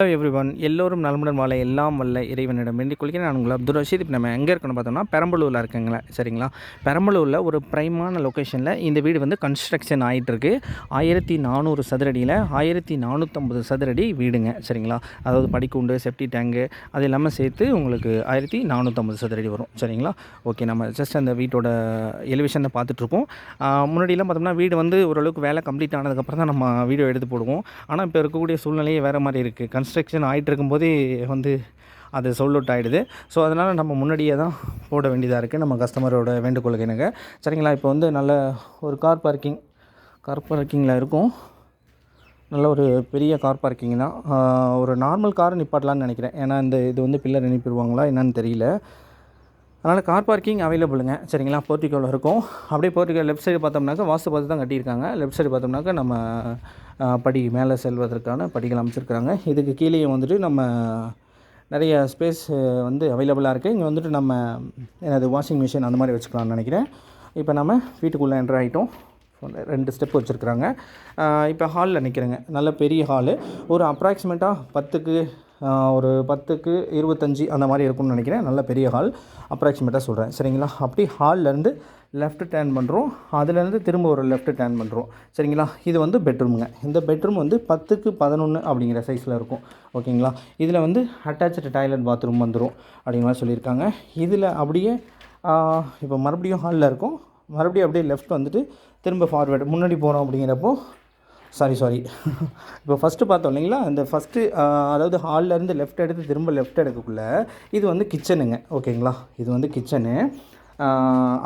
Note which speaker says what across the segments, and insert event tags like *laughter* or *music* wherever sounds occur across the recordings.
Speaker 1: Hello every one எல்லோரும் நலமுடன் வாழ எல்லாம் வல்ல இறைவனிடம் வேண்டிக் கொள்கிறேன். நான் உங்களை அப்துல் ரஷீத். இப்போ நம்ம எங்கே இருக்கணும் பார்த்தோம்னா பெரம்பலூரில் இருக்குங்களா சரிங்களா? பெரம்பலூரில் ஒரு ப்ரைமான லொக்கேஷனில் இந்த வீடு வந்து கன்ஸ்ட்ரக்ஷன் ஆகிட்டுருக்கு ஆயிரத்தி நானூறு சதுரடியில் ஆயிரத்தி நானூற்றம்பது சதுரடி வீடுங்க சரிங்களா? அதாவது படிக்கூண்டு செப்டி டேங்கு அது எல்லாமே சேர்த்து உங்களுக்கு ஆயிரத்தி நானூற்றம்பது சதுரடி வரும் சரிங்களா? ஓகே நம்ம ஜஸ்ட் அந்த வீட்டோட எலிவேஷனை பார்த்துட்ருக்கோம் முன்னாடியெல்லாம் பார்த்தோம்னா வீடு வந்து ஓரளவுக்கு வேலை கம்ப்ளீட் ஆனதுக்கப்புறம் தான் நம்ம வீடியோ எடுத்து போடுவோம். ஆனால் இப்போ இருக்கக்கூடிய சூழ்நிலையே வேறு மாதிரி இருக்குது கன்ஸ்ட்ரக்ஷன் ஆகிட்டு இருக்கும்போதே வந்து அது sold அவுட் ஆகிடுது ஸோ அதனால் நம்ம முன்னாடியே தான் போட வேண்டியதாக இருக்குது நம்ம கஸ்டமரோட வேண்டுகோளுக்கு என்னங்க சரிங்களா? இப்போ வந்து நல்ல ஒரு கார் பார்க்கிங் கார் பார்க்கிங்கில் இருக்கும். நல்ல ஒரு பெரிய கார் பார்க்கிங் தான். ஒரு நார்மல் கார் நிப்பாட்டலான்னு நினைக்கிறேன். ஏன்னா இந்த இது வந்து பில்லர் அனுப்பிடுவாங்களா என்னன்னு தெரியல. அதனால் கார் பார்க்கிங் அவைலபிளுங்க சரிங்களா? போர்ட்டிகோவில் இருக்கும். அப்படியே போர்ட்டிகோ லெஃப்ட் சைடு பார்த்தோம்னாக்கா வாஸ்து பார்த்து தான் கட்டியிருக்காங்க. லெஃப்ட் சைடு பார்த்தோம்னாக்கா நம்ம படி மேலே செல்வதற்கான படிகள் அமைச்சிருக்கிறாங்க. இதுக்கு கீழே வந்துட்டு நம்ம நிறைய ஸ்பேஸ் வந்து அவைலபிளாக இருக்குது இங்கே வந்துட்டு நம்ம என்னது வாஷிங் மிஷின் அந்த மாதிரி வச்சுக்கலாம்னு நினைக்கிறேன். இப்போ நம்ம வீட்டுக்குள்ளே என்ட்ரு ஆகிட்டோம் ரெண்டு ஸ்டெப் வச்சுருக்குறாங்க. இப்போ ஹாலில் நிற்கிறேங்க நல்ல பெரிய ஹாலு ஒரு அப்ராக்சிமேட்டாக பத்துக்கு ஒரு பத்துக்கு இருபத்தஞ்சி அந்த மாதிரி இருக்கும்னு நினைக்கிறேன். நல்ல பெரிய ஹால் அப்ராக்சிமேட்டாக சொல்கிறேன் சரிங்களா? அப்படி ஹால்லேருந்து லெஃப்ட் டேர்ன் பண்ணுறோம் அதுலேருந்து திரும்ப ஒரு லெஃப்ட் டேர்ன் பண்ணுறோம் சரிங்களா? இது வந்து பெட்ரூமுங்க இந்த பெட்ரூம் வந்து பத்துக்கு பதினொன்று அப்படிங்கிற சைஸில் இருக்கும். ஓகேங்களா? இதில் வந்து அட்டாச்சு டாய்லெட் பாத்ரூம் வந்துடும் அப்படிங்கிற மாதிரி சொல்லியிருக்காங்க. இதில் அப்படியே இப்போ மறுபடியும் ஹாலில் இருக்கும். மறுபடியும் அப்படியே லெஃப்ட் வந்துட்டு திரும்ப ஃபார்வேர்டு முன்னாடி போகிறோம் அப்படிங்கிறப்போ சாரி சாரி *laughs* இப்போ ஃபஸ்ட்டு பார்த்தோம் இல்லைங்களா? இந்த ஃபஸ்ட்டு அதாவது ஹால்லேருந்து லெஃப்ட் எடுத்து திரும்ப லெஃப்ட் எடுக்கக்குள்ள இது வந்து கிச்சனுங்க ஓகேங்களா? இது வந்து கிச்சனு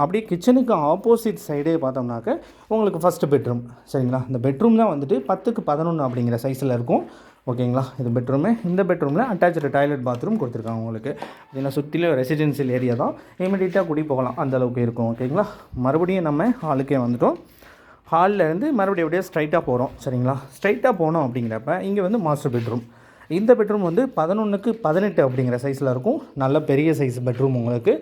Speaker 1: அப்படியே கிச்சனுக்கு ஆப்போசிட் சைடே பார்த்தோம்னாக்க உங்களுக்கு ஃபஸ்ட்டு பெட்ரூம் சரிங்களா? இந்த பெட்ரூம் தான் வந்துட்டு பத்துக்கு பதினொன்று அப்படிங்கிற சைஸில் இருக்கும். ஓகேங்களா? இது பெட்ரூமு இந்த பெட்ரூமில் அட்டாச்சு டாய்லெட் பாத்ரூம் கொடுத்துருக்காங்க உங்களுக்கு. இதெல்லாம் சுற்றிலும் ரெசிடென்சியல் ஏரியா தான். இமீடியட்டாக குடி போகலாம். அந்த அளவுக்கு இருக்கும். ஓகேங்களா? மறுபடியும் நம்ம ஹாலுக்கே வந்துட்டோம். ஹால்லேருந்து மறுபடியும் அப்படியே ஸ்ட்ரைட்டாக போகிறோம் சரிங்களா? ஸ்ட்ரைட்டாக போனோம் அப்படிங்கிறப்ப இங்கே வந்து மாஸ்டர் பெட்ரூம் இந்த பெட்ரூம் வந்து பதினொன்றுக்கு பதினெட்டு அப்படிங்கிற சைஸில் இருக்கும். நல்ல பெரிய சைஸ் பெட்ரூம் உங்களுக்கு.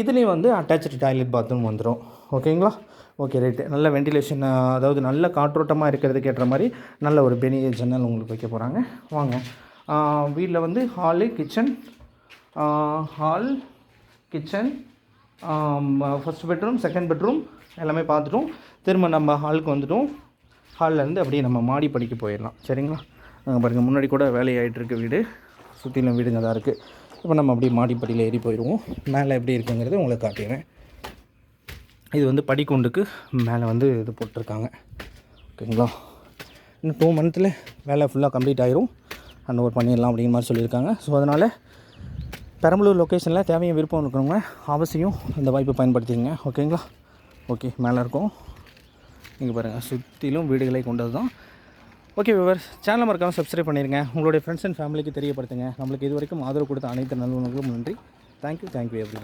Speaker 1: இதுலேயும் வந்து அட்டாச்சு டாய்லெட் பாத்ரூம் வந்துடும் ஓகேங்களா? ஓகே ரைட்டு நல்ல வென்டிலேஷன் அதாவது நல்ல காற்றோட்டமாக இருக்கிறதுக்கு ஏற்ற மாதிரி நல்ல ஒரு பெரிய ஜன்னல் உங்களுக்கு வைக்க போகிறாங்க வாங்க. வீட்டில் வந்து hall kitchen hall kitchen first bedroom second bedroom எல்லாமே பார்த்துட்டோம். திரும்ப நம்ம ஹாலுக்கு வந்துட்டோம். ஹால்லேருந்து அப்படியே நம்ம மாடி படிக்க போயிடலாம். சரிங்களா? அங்கே பாருங்கள் முன்னாடி கூட வேலையாயிட்டு இருக்கு வீடு. சுற்றிலும் வீடுங்க தான் இருக்குது இப்போ நம்ம அப்படியே மாடிப்படியில் ஏறி போயிடுவோம் மேலே எப்படி இருக்குங்கிறது உங்களுக்கு காட்டிடுறேன். இது வந்து படிக்கொண்டுக்கு மேலே வந்து இது போட்டிருக்காங்க. ஓகேங்களா? இன்னும் டூ மந்த்தில் வேலை ஃபுல்லாக கம்ப்ளீட் ஆயிரும். அண்ட் ஓவர் பண்ணிடலாம் அப்படிங்கிற மாதிரி சொல்லியிருக்காங்க. ஸோ அதனால் பெரம்பலூர் லொக்கேஷனில் தேவையும் விருப்பம் இருக்கிறவங்க அவசியம் இந்த வாய்ப்பை பயன்படுத்திக்கங்க. ஓகேங்களா ஓகே மேலே இருக்கும். இங்கே பாருங்கள் சுற்றிலும் வீடுகளை கொண்டது தான் ஓகே விவர் சேனல் மறக்காமல் சப்ஸ்கிரைப் பண்ணிடுங்க உங்களுடைய ஃப்ரெண்ட்ஸ் அண்ட் ஃபேமிலிக்கு தெரியப்படுத்துங்க. நம்மளுக்கு இது வரைக்கும் ஆதரவு கொடுத்த அனைத்து நல்லவங்களுக்கும் நன்றி. Thank you thank you every